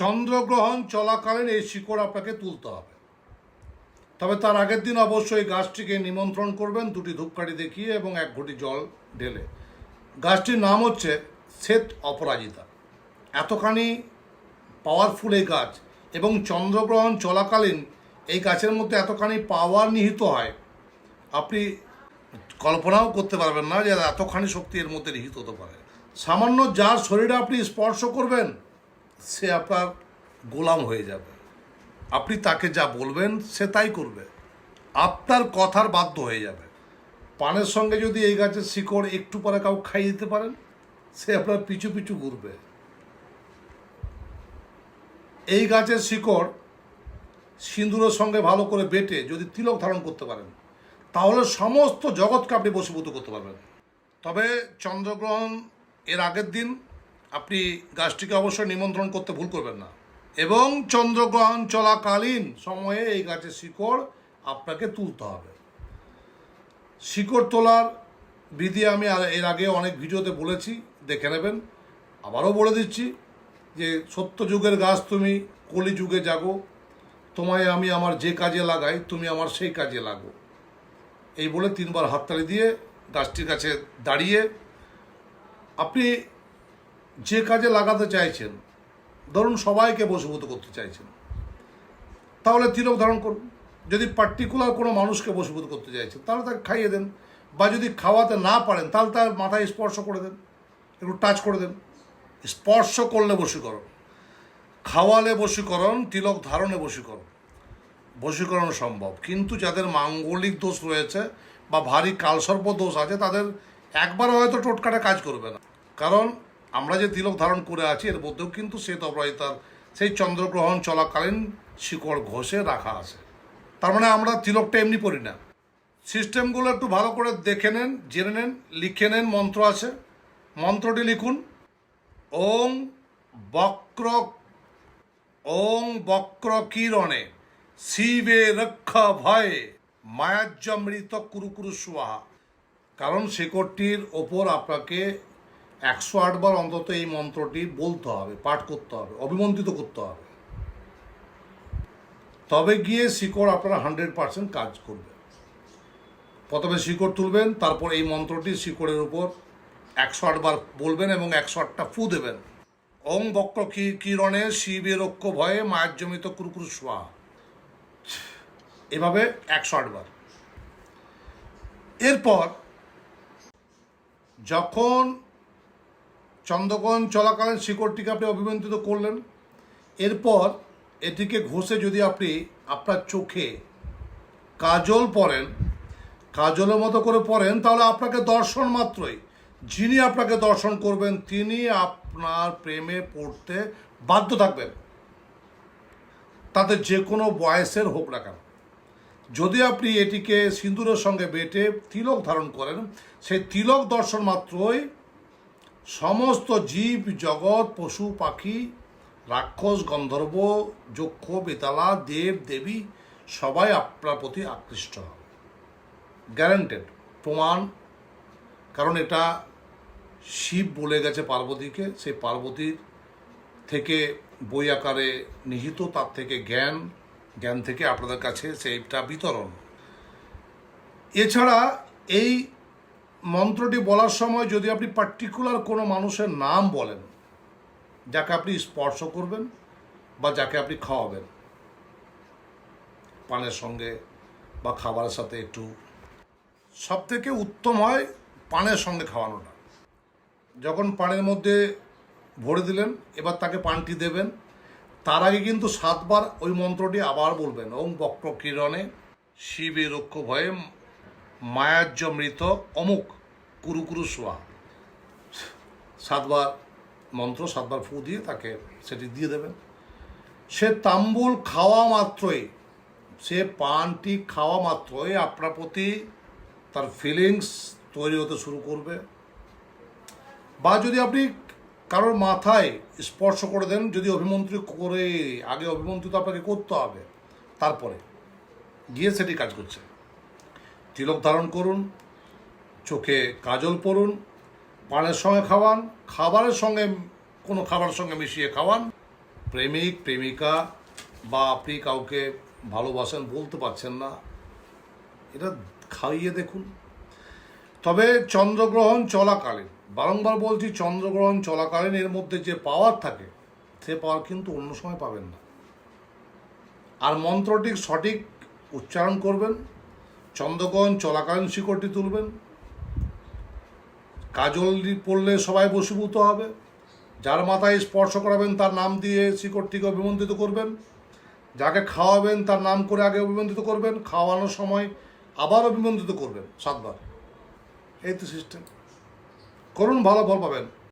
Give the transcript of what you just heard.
চন্দ্রগ্রহণ চলাকালীন এই শিকড় আপনাকে তুলতে হবে। তবে তার আগের দিন অবশ্যই গাছটিকে নিমন্ত্রণ করবেন দুটি ধূপকাঠি দেখিয়ে এবং এক ঘটি জল ঢেলে। গাছটির নাম হচ্ছে শ্বেত অপরাজিতা। এতখানি পাওয়ারফুল এই গাছ এবং চন্দ্রগ্রহণ চলাকালীন এই গাছের মধ্যে এতখানি পাওয়ার নিহিত হয়, আপনি কল্পনাও করতে পারবেন না যে এতখানি শক্তি এর মধ্যে নিহিত হতে পারে। সামান্য যার শরীরে আপনি স্পর্শ করবেন সে আপনার গোলাম হয়ে যাবে। আপনি তাকে যা বলবেন, সে তাই করবে। আপনার কথার বাধ্য হয়ে যাবে। পানের সঙ্গে যদি এই গাছের শিকড় একটু পরে কাউ খাইয়ে দিতে পারেন, সে আপনার পিছু পিছু ঘুরবে। এই গাছের শিকড় সিঁদুরের সঙ্গে ভালো করে বেটে যদি তিলক ধারণ করতে পারেন, তাহলে সমস্ত জগৎকে আপনি বশীভূত করতে পারবেন। তবে চন্দ্রগ্রহণ এর আগের দিন আপনি গাছটিকে অবশ্যই নিমন্ত্রণ করতে ভুল করবেন না। এবং চন্দ্রগ্রহণ চলাকালীন সময়ে এই গাছের শিকড় আপনাকে তুলতে হবে। শিকড় তোলার বিধি আমি এর আগে অনেক ভিডিওতে বলেছি, দেখে নেবেন। আবারও বলে দিচ্ছি যে সত্য যুগের গাছ তুমি কলি যুগে তোমায় আমি আমার যে কাজে লাগাই, তুমি আমার সেই কাজে লাগো। এই বলে তিনবার হাততালি দিয়ে গাছটির কাছে দাঁড়িয়ে আপনি যে কাজে লাগাতে চাইছেন, ধরুন সবাইকে বশীভূত করতে চাইছেন, তাহলে তিলক ধারণ করুন। যদি পার্টিকুলার কোনো মানুষকে বশীভূত করতে চাইছেন, তাহলে তাকে খাইয়ে দেন। বা যদি খাওয়াতে না পারেন, তাহলে তার মাথায় স্পর্শ করে দেন, একটু টাচ করে দেন। স্পর্শ করলে বশীকরণ, খাওয়ালে বশীকরণ, তিলক ধারণে বশীকরণ। বশীকরণ সম্ভব। কিন্তু যাদের মাঙ্গলিক দোষ রয়েছে বা ভারী কালসর্প দোষ আছে, তাদের একবার হয়তো টোটকাটা কাজ করবে না। কারণ আমরা যে তিলক ধারণ করে আছি, এর মধ্যেও কিন্তু শ্বেত অপরাজিতার, সেই চন্দ্রগ্রহণ চলাকালীন শিকড় ঘষে রাখা আছে। তার মানে আমরা তিলকটা এমনি পড়ি না। সিস্টেমগুলো একটু ভালো করে দেখে নেন, জেনে নেন, লিখে নেন, মন্ত্র আছে। মন্ত্রটি লিখুন। ওং বক্র ওং বক্র কিরণে শিবে রক্ষা ভয়ে মায়াজ্যমৃত কুরুকুরু সুয়াহা কারণ শেকড়টির ওপর আপনাকে একশো আটবার অন্তত এই মন্ত্রটি বলতে হবে, পাঠ করতে হবে, অভিমন্ত্রিত করতে হবে। তবে গিয়ে শিকড় আপনারা হান্ড্রেড পার্সেন্ট কাজ করবে প্রথমে শিকড় তুলবেন, তারপর এই মন্ত্রটি শিকড়ের উপর একশো আটবার বলবেন এবং একশো আটটা ফু দেবেন। ওং বক্র কি, কিরণে শিবের রক্ষ ভয়ে মায়ের জমিত কুরকুরু সোয়া এভাবে একশো আটবার এরপর যখন চন্দ্রগ্রহণ চলাকালীন শিকড়টিকে আপনি অভিমন্ত্রিত করলেন। এরপর এটিকে ঘষে যদি আপনি আপনার চোখে কাজল পরেন, কাজলের মতো করে পড়েন তাহলে আপনাকে দর্শন মাত্রই। যিনি আপনাকে দর্শন করবেন, তিনি আপনার প্রেমে পড়তে বাধ্য থাকবেন। তাতে যে কোনো বয়সের হোক না কেন। যদি আপনি এটিকে সিঁদুরের সঙ্গে বেটে তিলক ধারণ করেন, সেই তিলক দর্শন মাত্রই সমস্ত জীব, জগৎ, পশু, পাখি, রাক্ষস, গন্ধর্ব, যক্ষ, বেতালা, দেব, দেবী সবাই আপনার প্রতি আকৃষ্ট হবে। গ্যারান্টেড, প্রমাণ। কারণ এটা শিব বলে গেছে পার্বতীকে সেই পার্বতীর থেকে বই আকারে নিহিত, তার থেকে জ্ঞান জ্ঞান থেকে আপনাদের কাছে সেইটা বিতরণ। এছাড়া এই মন্ত্রটি বলার সময় যদি আপনি পার্টিকুলার কোনো মানুষের নাম বলেন, যাকে আপনি স্পর্শ করবেন বা যাকে আপনি খাওয়াবেন, পানের সঙ্গে বা খাবারের সাথে একটু সব থেকে উত্তম হয় পানের সঙ্গে খাওয়ানোটা। যখন পানের মধ্যে ভরে দিলেন, এবার তাকে পানটি দেবেন, তার আগে কিন্তু সাতবার ওই মন্ত্রটি আবার বলবেন ওম বক্র কিরণে শিবে রক্ষ ভয়ে মায়াজ্য মৃত অমুক কুরু কুরু সোয়া। সাতবার মন্ত্র, সাতবার ফু দিয়ে তাকে সেটি দিয়ে দেবেন। সে তাম্বুল খাওয়া মাত্রই, সে পানটি খাওয়া মাত্রই আপনার প্রতি তার ফিলিংস তৈরি হতে শুরু করবে। বা যদি আপনি কারোর মাথায় স্পর্শ করে দেন, যদি অভিমন্ত্রী করে, আগে অভিমন্ত্রী তো আপনাকে করতে হবে, তারপরে গিয়ে সেটি কাজ করছে। তিলক ধারণ করুন, চোখে কাজল পরুন, পানের সঙ্গে খাওয়ান, খাবারের সঙ্গে, কোনো খাবারের সঙ্গে মিশিয়ে খাওয়ান। প্রেমিক, প্রেমিকা, বা আপনি কাউকে ভালোবাসেন, বলতে পারছেন না, এটা খাইয়ে দেখুন। তবে চন্দ্রগ্রহণ চলাকালীন, বারংবার বলছি চন্দ্রগ্রহণ চলাকালীন, এর মধ্যে যে পাওয়ার থাকে, সে পাওয়ার কিন্তু অন্য সময় পাবেন না। আর মন্ত্রটি সঠিক উচ্চারণ করবেন চন্দ্রগ্রহণ চলাকালীন শিকড়টি তুলবেন। কাজল পড়লে সবাই বশীভূত হবে। যার মাথায় স্পর্শ করাবেন তার নাম দিয়ে শিকড়টিকে অভিমন্ত্রিত করবেন। যাকে খাওয়াবেন তার নাম করে আগে অভিমন্ত্রিত করবেন। খাওয়ানোর সময় আবার অভিমন্ত্রিত করবেন। সাতবার। এই তো সিস্টেম করুন ভালো ফল পাবেন।